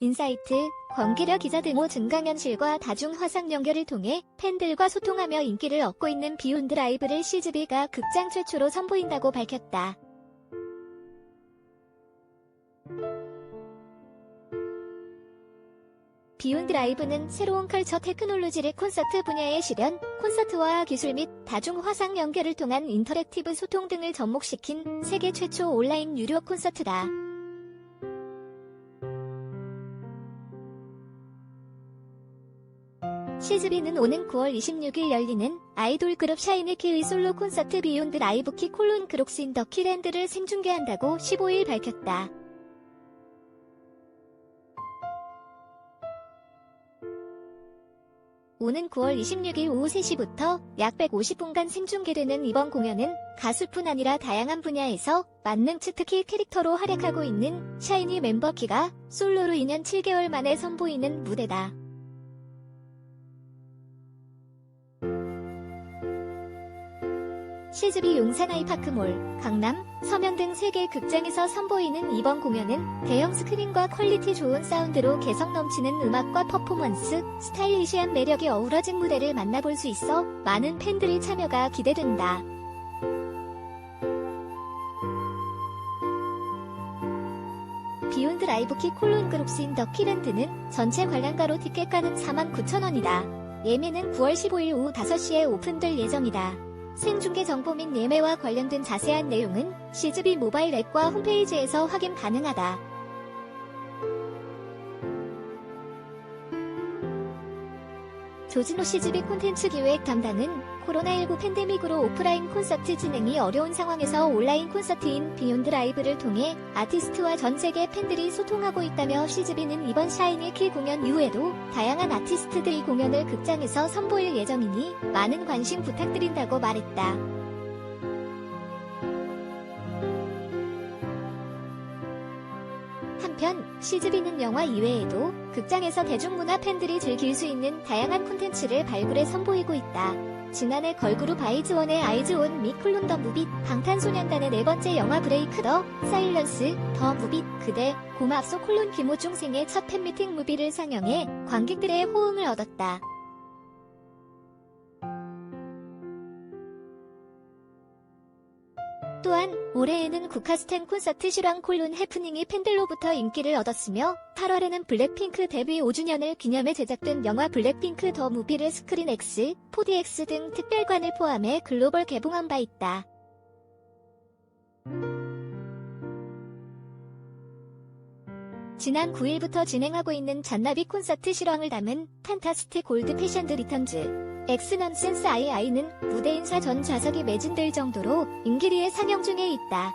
인사이트, 권기려 기자 등호 증강현실과 다중 화상 연결을 통해 팬들과 소통하며 인기를 얻고 있는 비욘드 라이브를 CGV가 극장 최초로 선보인다고 밝혔다. 비욘드 라이브는 새로운 컬처 테크놀로지를 콘서트 분야에 실현, 콘서트와 기술 및 다중 화상 연결을 통한 인터랙티브 소통 등을 접목시킨 세계 최초 온라인 유료 콘서트다. CGV는 오는 9월 26일 열리는 아이돌 그룹 샤이니키의 솔로 콘서트 비욘드 라이브 키 콜론 그록스 인더 키랜드를 생중계한다고 15일 밝혔다. 오는 9월 26일 오후 3시부터 약 150분간 생중계되는 이번 공연은 가수뿐 아니라 다양한 분야에서 만능치 특히 캐릭터로 활약하고 있는 샤이니 멤버 키가 솔로로 2년 7개월 만에 선보이는 무대다. CGV 용산 아이파크몰, 강남, 서면 등 3개 극장에서 선보이는 이번 공연은 대형 스크린과 퀄리티 좋은 사운드로 개성 넘치는 음악과 퍼포먼스, 스타일리시한 매력이 어우러진 무대를 만나볼 수 있어 많은 팬들의 참여가 기대된다. 비욘드 라이브키 콜론 그룹스 인 더 키랜드는 전체 관람가로 티켓가는 49,000원이다. 예매는 9월 15일 오후 5시에 오픈될 예정이다. 생중계 정보 및 예매와 관련된 자세한 내용은 CGV 모바일 앱과 홈페이지에서 확인 가능하다. 조진호 CGV 콘텐츠 기획 담당은 코로나19 팬데믹으로 오프라인 콘서트 진행이 어려운 상황에서 온라인 콘서트인 비욘드 라이브를 통해 아티스트와 전 세계 팬들이 소통하고 있다며 CGV는 이번 샤이니 키 공연 이후에도 다양한 아티스트들이 공연을 극장에서 선보일 예정이니 많은 관심 부탁드린다고 말했다. 한편 CGV는 영화 이외에도 극장에서 대중문화 팬들이 즐길 수 있는 다양한 콘텐츠를 발굴해 선보이고 있다. 지난해 걸그룹 아이즈원의 아이즈 온 미 콜론 더 무빗, 방탄소년단의 네 번째 영화 브레이크 더, 사일런스, 더 무빗, 그대, 고맙소 콜론 김호중 생의 첫 팬미팅 무비를 상영해 관객들의 호응을 얻었다. 또한 올해에는 국카스텐 콘서트 실황 콜론 해프닝이 팬들로부터 인기를 얻었으며 8월에는 블랙핑크 데뷔 5주년을 기념해 제작된 영화 블랙핑크 더 무비를 스크린 X, 4DX 등 특별관을 포함해 글로벌 개봉한 바 있다. 지난 9일부터 진행하고 있는 잔나비 콘서트 실황을 담은 판타스틱 골드 패션드 리턴즈 엑스넌센스 아이아이는 무대 인사 전 좌석이 매진될 정도로 인기리에 상영 중에 있다.